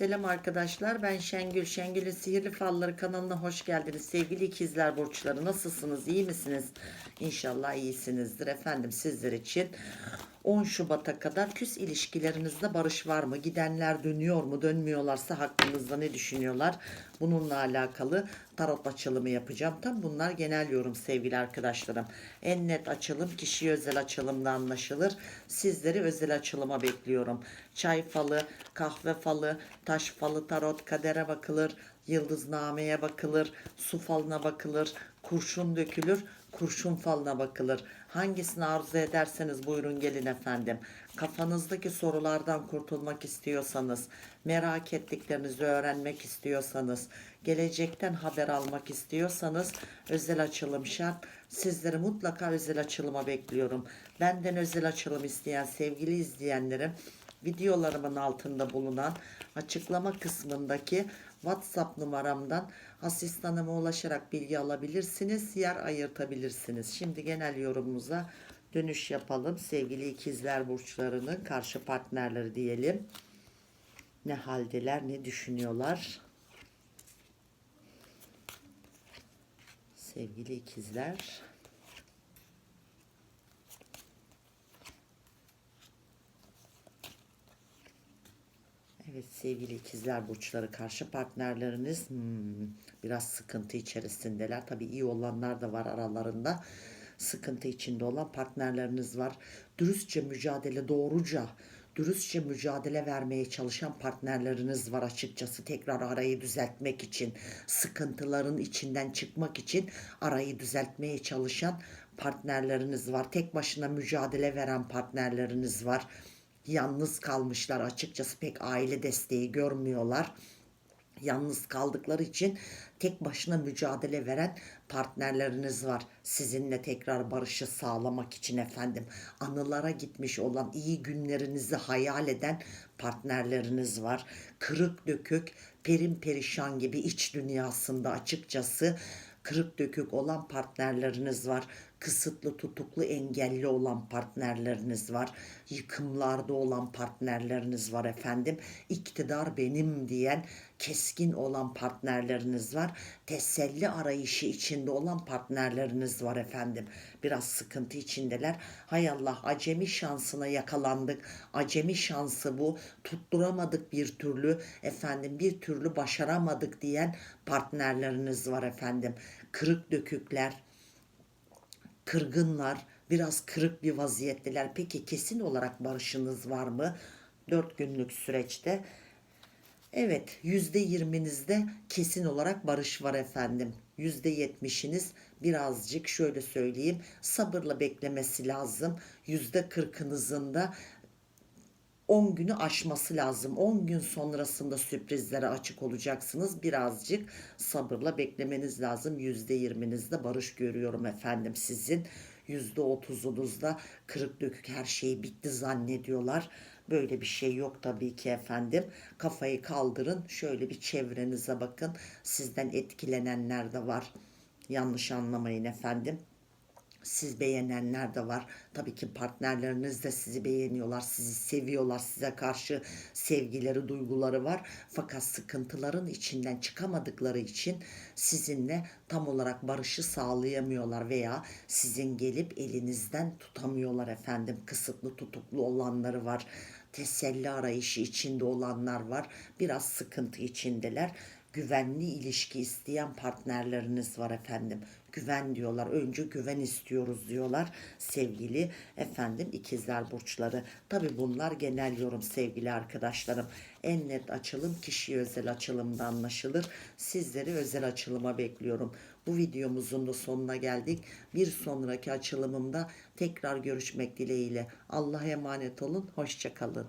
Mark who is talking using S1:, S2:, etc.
S1: Selam arkadaşlar ben Şengül. Şengül'ün Sihirli Falları kanalına hoş geldiniz. Sevgili ikizler burçları nasılsınız? İyi misiniz? İnşallah iyisinizdir efendim sizler için. 10 Şubat'a kadar küs ilişkilerinizde barış var mı? Gidenler dönüyor mu? Dönmüyorlarsa hakkınızda ne düşünüyorlar? Bununla alakalı tarot açılımı yapacağım. Tam bunlar genel yorum sevgili arkadaşlarım. En net açılım kişi özel açılımda anlaşılır. Sizleri özel açılıma bekliyorum. Çay falı, kahve falı, taş falı, tarot, kadere bakılır. Yıldıznameye bakılır, su falına bakılır, kurşun dökülür, kurşun falına bakılır. Hangisini arzu ederseniz buyurun gelin efendim. Kafanızdaki sorulardan kurtulmak istiyorsanız, merak ettiklerinizi öğrenmek istiyorsanız, gelecekten haber almak istiyorsanız özel açılım şart. Sizleri mutlaka özel açılıma bekliyorum. Benden özel açılım isteyen sevgili izleyenlerim videolarımın altında bulunan açıklama kısmındaki WhatsApp numaramdan asistanıma ulaşarak bilgi alabilirsiniz, yer ayırtabilirsiniz. Şimdi genel yorumumuza dönüş yapalım. Sevgili ikizler burçlarının karşı partnerleri diyelim. Ne haldeler, ne düşünüyorlar? Sevgili ikizler. Evet sevgili ikizler burçları karşı partnerleriniz hmm, biraz sıkıntı içerisindeler. Tabii iyi olanlar da var aralarında. Sıkıntı içinde olan partnerleriniz var. Dürüstçe mücadele doğruca dürüstçe mücadele vermeye çalışan partnerleriniz var açıkçası tekrar arayı düzeltmek için sıkıntıların içinden çıkmak için arayı düzeltmeye çalışan partnerleriniz var tek başına mücadele veren partnerleriniz var yalnız kalmışlar açıkçası pek aile desteği görmüyorlar. Yalnız kaldıkları için tek başına mücadele veren partnerleriniz var. Sizinle tekrar barışı sağlamak için efendim. Anılara gitmiş olan iyi günlerinizi hayal eden partnerleriniz var. Kırık dökük, perin perişan gibi iç dünyasında açıkçası kırık dökük olan partnerleriniz var. Kısıtlı tutuklu engelli olan partnerleriniz var. Yıkımlarda olan partnerleriniz var efendim. İktidar benim diyen keskin olan partnerleriniz var. Teselli arayışı içinde olan partnerleriniz var efendim. Biraz sıkıntı içindeler. Hay Allah acemi şansına yakalandık. Acemi şansı bu. Tutturamadık bir türlü. Efendim bir türlü başaramadık diyen partnerleriniz var efendim. Kırık dökükler, kırgınlar, biraz kırık bir vaziyetteler. Peki kesin olarak barışınız var mı? 4 günlük süreçte. Evet yüzde yirminizde kesin olarak barış var efendim. Yüzde yetmişiniz birazcık şöyle söyleyeyim sabırla beklemesi lazım. Yüzde kırkınızın da 10 günü aşması lazım. 10 gün sonrasında sürprizlere açık olacaksınız. Birazcık sabırla beklemeniz lazım. %20'nizde barış görüyorum efendim sizin. %30'unuzda kırık dökük her şey bitti zannediyorlar. Böyle bir şey yok tabii ki efendim. Kafayı kaldırın. Şöyle bir çevrenize bakın. Sizden etkilenenler de var. Yanlış anlamayın efendim. Siz beğenenler de var. Tabii ki partnerleriniz de sizi beğeniyorlar, sizi seviyorlar, size karşı sevgileri, duyguları var. Fakat sıkıntıların içinden çıkamadıkları için sizinle tam olarak barışı sağlayamıyorlar veya sizin gelip elinizden tutamıyorlar efendim. Kısıtlı tutuklu olanları var. Teselli arayışı içinde olanlar var. Biraz sıkıntı içindeler güvenli ilişki isteyen partnerleriniz var efendim. Güven diyorlar. Önce güven istiyoruz diyorlar sevgili efendim ikizler burçları. Tabi bunlar genel yorum sevgili arkadaşlarım. En net açılım kişi özel açılımda anlaşılır. Sizleri özel açılıma bekliyorum. Bu videomuzun da sonuna geldik. Bir sonraki açılımımda tekrar görüşmek dileğiyle. Allah'a emanet olun. Hoşçakalın.